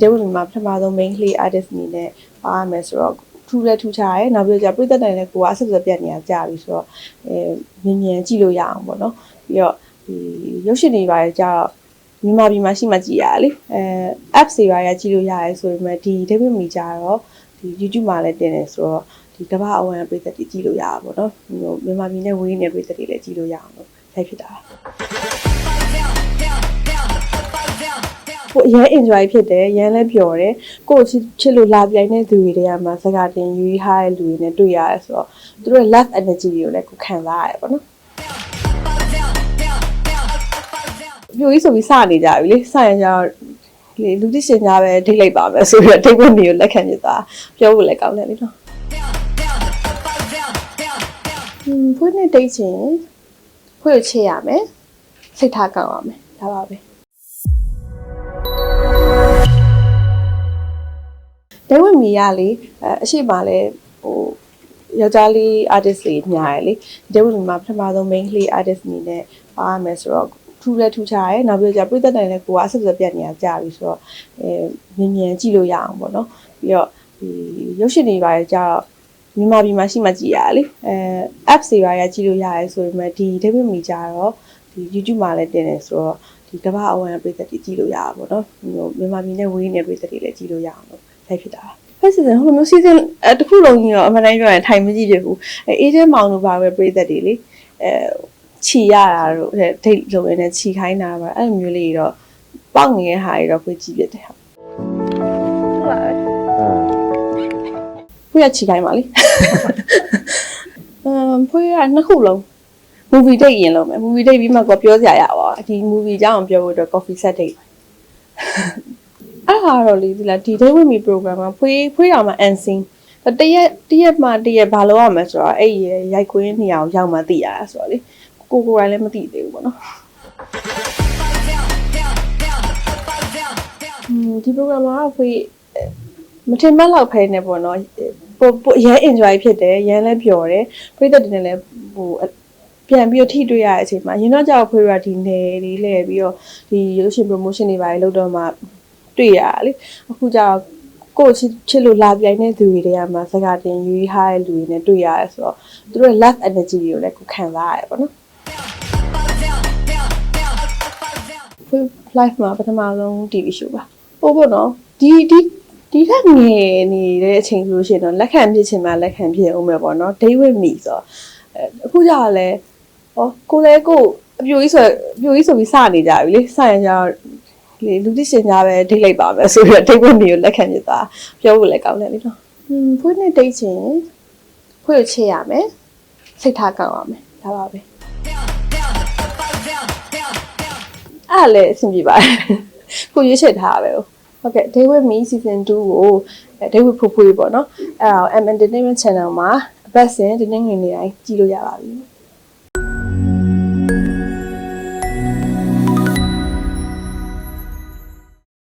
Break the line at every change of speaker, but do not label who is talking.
ဒေဝီမှာပထမဆုံး main play artist အနေနဲ့ပါရမယ်ဆိုတော့ထူးလဲထူးခြားရဲနောက်ပြီးတော့ပြည့်သက်တယ်လည်းကိုကအဆက်ဆက်ပြတ်နေရကြပြီဆိုတော့အဲမြင်မြန်ကြည့်လို့ရအောင်ပေါ့နော်ပြီးတော့ဒီရုပ်ရှင်တွေပါရကြတော့မြန်မာပြည်မှာရှိမှကြည်ရတာလေအဲ apps တွေပါရကြည့်လို့ရတယ်ဆိုပေမဲ့ဒီဒေဝီမီကြတော့ဒီ YouTube မှာလည်းတင်တယ်ဆိုတော့ဒီကမ္ဘာအဝမ်းပြည်သက်တွေကြည့်လို့ရတာပေါ့နော်ဟိုမြန်မာပြည်နဲ့ဝေးနေတဲ့ပြည်သက်တွေလည်းကြည့်လို့ရအောင်လို့ထိုက်ဖြစ်တာပါ ဟိုအရင် enjoy ဖြစ်တယ်ရမ်းလဲပျော်တယ်ကိုယ့်ကိုချစ်ချစ်လို့လာပြိုင်တဲ့သူတွေတွေကမှစကားတင်ယူထားတဲ့လူတွေနဲ့တွေ့ရတယ်ဆိုတော့သူတို့ရဲ့ love energy တွေကိုလည်းကိုခံစားရတယ်ပေါ့နော်ပြိုကြီးဆိုပြီးစနေကြပြီလေစရင်ကျတော့လေလူသိရှင်ကြားပဲဒိတ်လိုက်ပါမယ်ဆိုပြီးတော့ဒိတ်ဝင်နေကိုလက်ခံပြတာပြောဖို့လည်းကောင်းတယ်လေနော်ဟွန်းဖွင့်နေဒိတ်ချင်းဖွင့်ချေရမယ်စိတ်ထားကောင်းရမယ်ဒါပါပဲ ဒဲဝင်မီရလေအဲအရှိမလဲဟိုယောက်ျားလေး artist တွေများရယ်လေဒဲဝင်မီမှာပထမဆုံး main play artist အနေနဲ့ပါရမယ်ဆိုတော့ထူးလဲထူးခြားရဲနောက်ပြီးတော့ပြည့်သက်တယ်လည်းကိုကအဆက်ဆက်ပြတ်နေရကြပြီဆိုတော့အဲမြင်မြန်ကြည့်လို့ရအောင်ပေါ့နော်ပြီးတော့ဒီရုပ်ရှင်တွေပါရကြတော့မြန်မာပြည်မှာရှိမှကြည်ရတယ်လေအဲ apps တွေပါရကြည့်လို့ရတယ်ဆိုပေမဲ့ဒီဒဲဝင်မီကြတော့ဒီ YouTube မှာလည်းတင်တယ်ဆိုတော့ဒီကမ္ဘာအဝမ်းပြည်သက်တွေကြည့်လို့ရတာပေါ့နော်ဟိုမြန်မာပြည်နဲ့ဝေးနေတဲ့ပြည်သက်တွေလည်းကြည့်လို့ရအောင်လို့ လိုက်ဖြစ်တာပါဖက်စီဇန်ဟိုမျိုးစီဇန်အတစ်ခုလုံးကြီးတော့အမှန်တမ်းပြောရင်ထိုင်မကြည့်ဖြစ်ဘူးအဲအေဂျင့်မောင်တို့ပါပဲပြည်သက်တွေလေအဲခြီရတာတို့တဲ့ဒိတ်လုံးရင်းနဲ့ခြီခိုင်းတာပါအဲ့လိုမျိုးလေးတော့ပေါက်နေတဲ့ဟာတွေတော့ကိုကြည့်ပြတယ်ဟုတ်ဖွေးရခြီခိုင်းပါလေအမ်ဖွေးရနှစ်ခုလုံး movie date ရင်လုံးမယ် movie date ပြီးမှကိုပြောစရာရပါဒီ movie ကြောင်းပြောဖို့အတွက် coffee set date အဲ့ဟာတော့လေဒီလားဒီ day with me program မှာဖွေးဖွေးတော်မှာ unseen တရက်တရက်မှတရက်ဘာလို့ရမလဲဆိုတော့အဲ့ရရိုက်ခွင်းနေအောင်ရောက်မှသိရတာဆိုတော့လေကိုကိုယ်တိုင်လည်းမသိသေးဘူးပေါ့နော်อืมဒီ program မှာဖွေးမထင်မှတ်လောက်ဖဲနေပေါ့နော်ပိုပိုရမ်း enjoy ဖြစ်တယ်ရမ်းလည်းပျော်တယ်ပြည့်တဲ့တင်လည်းဟိုပြန်ပြီးတော့ထိတွေ့ရတဲ့အချိန်မှာရင်တော့ကြောက်ဖွေးရဒီနယ်လေးလဲပြီးတော့ဒီရုပ်ရှင် promotion တွေပါလေလုပ်တော့မှ တွေ့ရတာလေအခုကျတော့ကိုယ့်ချစ်ချစ်လို့လာပြိုင်တဲ့သူတွေတွေကမှစကားတင်ယူထားတဲ့လူတွေနဲ့တွေ့ရတယ်ဆိုတော့သူတို့ရဲ့ love energy တွေကိုလည်းကိုခံစားရတယ်ပေါ့နော် Full life မှာပထမဆုံး TV show ပါဟိုပေါ့နော်ဒီဒီဒီထက်ငယ်နေတဲ့အချိန်ဆိုလို့ရှိရင်တော့လက်ခံဖြစ်ချင်မှလက်ခံဖြစ်အောင်ပဲပေါ့နော် day with me ဆိုတော့အဲအခုကျတော့လဲဟောကိုလည်းကိုအပြိုကြီးဆိုအပြိုကြီးဆိုပြီးစနေကြပြီလေစရင်ကျတော့ လေလူသိရှင်ကြားပဲဒိတ်လိုက်ပါမယ်ဆိုပြီးတော့ဒိတ်ဝင်နေကိုလက်ခံပြတာပြောဖို့လည်းကောင်းတယ်လေနော်ဟွန်းဖွင့်နေဒိတ်ချင်းဖွင့်ချေရမယ်စိတ်ထားကောင်းရမယ်ဒါပါပဲအဲ့ဒါလည်းအဆင်ပြေပါတယ်ကိုရွေးချယ်ထားတာပဲဟုတ်ကဲ့ Day with me season 2ကို Day with ဖွဖွေးပေါ့နော်အဲ့ဒါကို M Entertainment Channel မှာအပတ်စဉ်ဒီနေ့ငွေနေတိုင်းကြည့်လို့ရပါပြီ